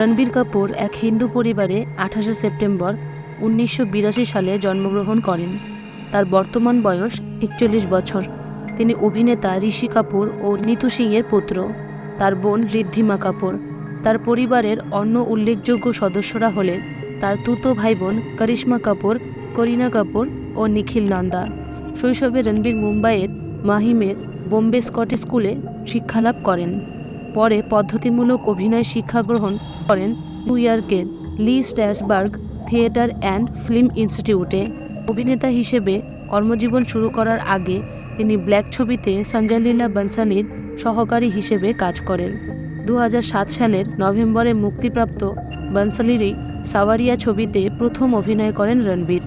রণবীর কাপুর এক হিন্দু পরিবারে আঠাশে সেপ্টেম্বর উনিশশো বিরাশি সালে জন্মগ্রহণ করেন। তার বর্তমান বয়স একচল্লিশ বছর। তিনি অভিনেতা ঋষি কাপুর ও নিতু সিংয়ের পুত্র। তার বোন ঋদ্ধিমা কাপুর। তার পরিবারের অন্য উল্লেখযোগ্য সদস্যরা হলেন তার তুতো ভাই বোন করিশ্মা কাপুর, করিনা কাপুর ও নিখিল নন্দা। শৈশবে রণবীর মুম্বাইয়ের মাহিমের বোম্বে স্কট স্কুলে শিক্ষালাভ করেন। পরে পদ্ধতিমূলক অভিনয় শিক্ষা গ্রহণ করেন নিউ ইয়র্কের Lee Strasberg theatre and film ইনস্টিটিউটে। অভিনেতা হিসেবে কর্মজীবন শুরু করার আগে তিনি ব্ল্যাক ছবিতে সঞ্জয় লীলা বনসালির সহকারী হিসেবে কাজ করেন। দু হাজার সাত সালের নভেম্বরে মুক্তিপ্রাপ্ত বনসালিরই সাওয়ারিয়া ছবিতে প্রথম অভিনয় করেন রণবীর।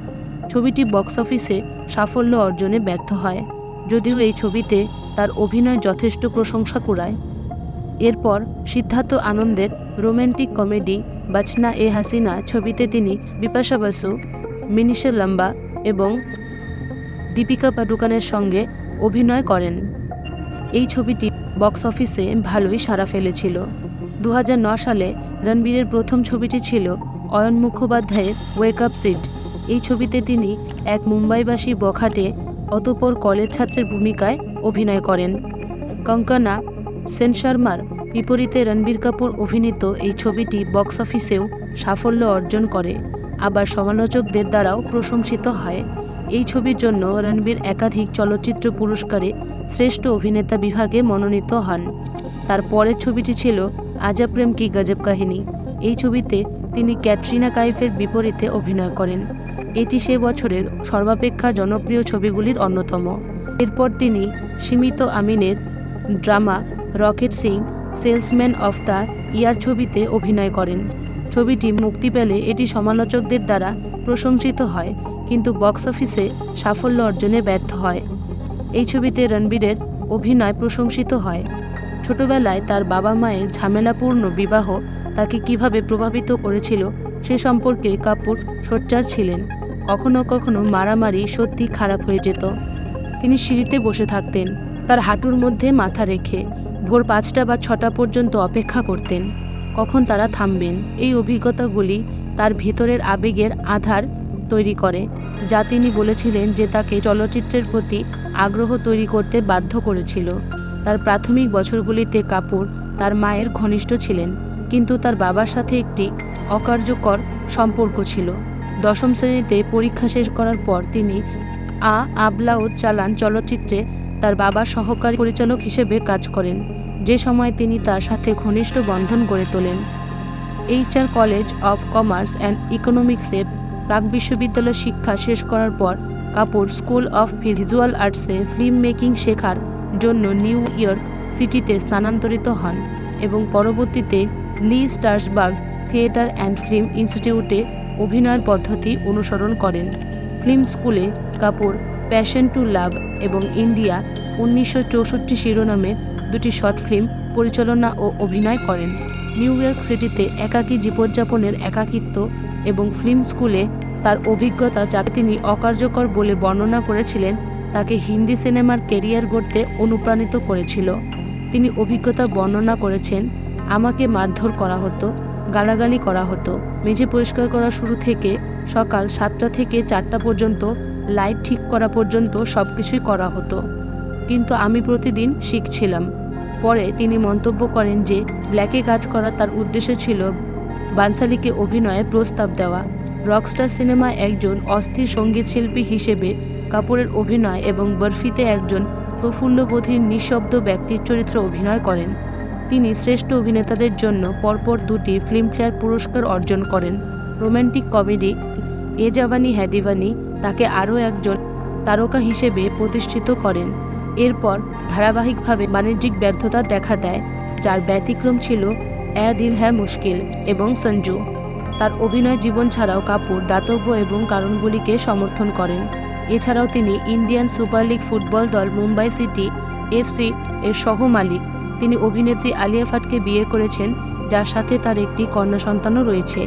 ছবিটি বক্স অফিসে সাফল্য অর্জনে ব্যর্থ হয়, যদিও এই ছবিতে তার অভিনয় যথেষ্ট প্রশংসা কুড়ায়। এরপর সিদ্ধার্থ আনন্দের রোম্যান্টিক কমেডি বাচনা এ হাসিনা ছবিতে তিনি বিপাশা বসু, মিনিশা লম্বা এবং দীপিকা পাডুকানের সঙ্গে অভিনয় করেন। এই ছবিটি বক্স অফিসে ভালোই সাড়া ফেলেছিল। দু সালে রণবীরের প্রথম ছবিটি ছিল অয়ন মুখোপাধ্যায়ের ওয়েক আপ সিট এই ছবিতে তিনি এক মুম্বাইবাসী বখাটে অতপর কলেজ ছাত্রের ভূমিকায় অভিনয় করেন। কঙ্কনা সেন শর্মার বিপরীতে রণবীর কাপুর অভিনীত এই ছবিটি বক্স অফিসেও সাফল্য অর্জন করে। আবার সমালোচকদের দ্বারাও প্রশংসিত হয়। এই ছবির জন্য রণবীর একাধিক চলচ্চিত্র পুরস্কারে শ্রেষ্ঠ অভিনেতা বিভাগে মনোনীত হন। তার পরের ছবিটি ছিল আজা প্রেম কি গজব কাহিনী। এই ছবিতে তিনি ক্যাটরিনা কাইফের বিপরীতে অভিনয় করেন। এটি সে বছরের সর্বাপেক্ষা জনপ্রিয় ছবিগুলির অন্যতম। এরপর তিনি সীমিত আমিনের drama Rocket Singh, salesman of the year ছবিতে অভিনয় করেন। ছবিটি মুক্তি পেলে এটি সমালোচকদের দ্বারা প্রশংসিত হয়, কিন্তু বক্স অফিসে সাফল্য অর্জনে ব্যর্থ হয়। এই ছবিতে রণবীরের অভিনয় প্রশংসিত হয়। ছোটবেলায় তার বাবা মায়ের ঝামেলাপূর্ণ বিবাহ তাকে কীভাবে প্রভাবিত করেছিল সে সম্পর্কে কাপুর সোচ্চার ছিলেন। কখনো কখনো মারামারি সত্যি খারাপ হয়ে যেত। তিনি সিঁড়িতে বসে থাকতেন, তার হাঁটুর মধ্যে মাথা রেখে। ভোর পাঁচটা বা ছটা পর্যন্ত অপেক্ষা করতেন। কখন তারা থামবেন, এই অভিজ্ঞতাগুলি তার ভেতরের আবেগের আধার তৈরি করে, যা তিনি বলেছিলেন যে তাকে চলচ্চিত্রের প্রতি আগ্রহ তৈরি করতে বাধ্য করেছিল। তার প্রাথমিক বছরগুলিতে কাপুর তার মায়ের ঘনিষ্ঠ ছিলেন, কিন্তু তার বাবার সাথে একটি অকার্যকর সম্পর্ক ছিল। দশম শ্রেণীতে পরীক্ষা শেষ করার পর তিনি আ আবলাউদ চালান চলচ্চিত্রে তার বাবা সহকারী পরিচালক হিসেবে কাজ করেন। যে সময় তিনি তার সাথে ঘনিষ্ঠ বন্ধন গড়ে তোলেন। HR college of commerce and ইকোনমিক্সে প্রাক বিশ্ববিদ্যালয় শিক্ষা শেষ করার পর কাপুর স্কুল অফ ভিজুয়াল আর্টসে ফিল্ম মেকিং শেখার জন্য নিউ ইয়র্ক সিটিতে স্থানান্তরিত হন এবং পরবর্তীতে Lee Strasberg theatre and film ইনস্টিটিউটে অভিনয়ের পদ্ধতি অনুসরণ করেন। ফিল্ম স্কুলে কাপুর প্যাশন টু লাভ এবং ইন্ডিয়া উনিশশো চৌষট্টি শিরোনামে দুটি শর্ট ফিল্ম পরিচালনা ও অভিনয় করেন। নিউ ইয়র্ক সিটিতে একাকী জীবনযাপনের একাকিত্ব এবং ফিল্ম স্কুলে তার অভিজ্ঞতা যাকে তিনি অকার্যকর বলে বর্ণনা করেছিলেন, তাকে হিন্দি সিনেমার কেরিয়ার গড়তে অনুপ্রাণিত করেছিল। তিনি অভিজ্ঞতা বর্ণনা করেছেন, আমাকে মারধর করা হতো, গালাগালি করা হতো। মেঝে পরিষ্কার করা শুরু থেকে সকাল সাতটা থেকে চারটা পর্যন্ত লাইট ঠিক করা পর্যন্ত সব কিছুই করা হতো। কিন্তু আমি প্রতিদিন শিখছিলাম। পরে তিনি মন্তব্য করেন যে, ব্ল্যাকে কাজ করা তার উদ্দেশ্য ছিল বানসালিকে অভিনয়ে প্রস্তাব দেওয়া। রকস্টার সিনেমায় একজন অস্থির সংগীত শিল্পী হিসেবে কাপুরের অভিনয় এবং বরফিতে একজন প্রফুল্লবোধীর নিঃশব্দ ব্যক্তির চরিত্র অভিনয় করেন। তিনি শ্রেষ্ঠ অভিনেতাদের জন্য পরপর দুটি ফিল্মফেয়ার পুরস্কার অর্জন করেন। রোম্যান্টিক কমেডি এ জাভানি হ্যাদিভানি তাকে আরও একজন তারকা হিসেবে প্রতিষ্ঠিত করেন। এরপর ধারাবাহিকভাবে বাণিজ্যিক ব্যর্থতা দেখা দেয়, যার ব্যতিক্রম ছিল এ দিল হ্যাঁ মুশকিল এবং সঞ্জু। তার অভিনয় জীবন ছাড়াও কাপুর দাতব্য এবং কারণগুলিকে সমর্থন করেন। এছাড়াও তিনি ইন্ডিয়ান সুপার লিগ ফুটবল দল মুম্বাই সিটি এফসি এর সহ মালিক তিনি অভিনেত্রী আলিয়া ফাটকে বিয়ে করেছেন, যার সাথে তার একটি কন্যা সন্তানও রয়েছে।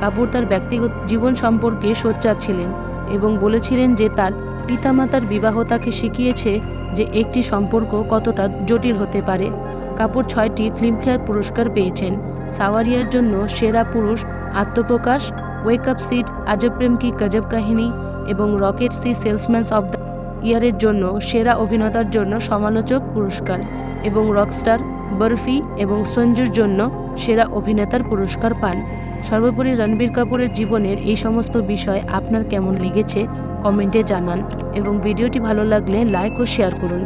কাপুর তার ব্যক্তিগত জীবন সম্পর্কে সোচ্চার ছিলেন। এবং বলেছিলেন যে তার পিতামাতার বিবাহ তাকে শিখিয়েছে যে একটি সম্পর্ক কতটা জটিল হতে পারে। কাপুর ছয়টি ফিল্মফেয়ার পুরস্কার পেয়েছেন। সাওয়ারিয়ার জন্য সেরা পুরুষ, আত্মপ্রকাশ ওয়েক আপ সিট আজব প্রেম কি গজব কাহিনী এবং রকেট সি সেলসম্যানস অব দ্য ইয়ারের জন্য সেরা অভিনেতার জন্য সমালোচক পুরস্কার এবং রকস্টার বরফি এবং সঞ্জুর জন্য সেরা অভিনেতার পুরস্কার পান। সর্বোপরি রণবীর কাপুরের জীবনের এই সমস্ত বিষয় আপনার কেমন লেগেছে? কমেন্টে জানান এবং ভিডিওটি ভালো লাগলে লাইক ও শেয়ার করুন।